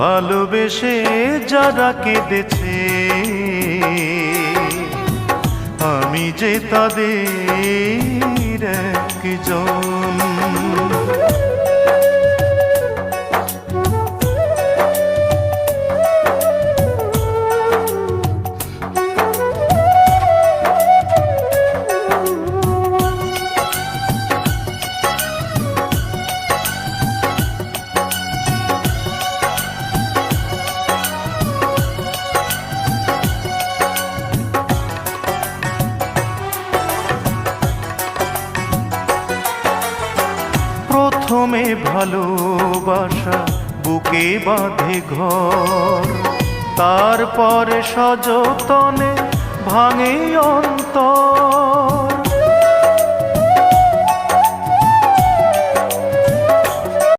ভালোবেসে যারা কেঁদেছে। আমি যে তাদের প্রথমে ভালোবাসা বুকে বাঁধে ঘর। তারপরে সযতনে ভাঙে অন্তর।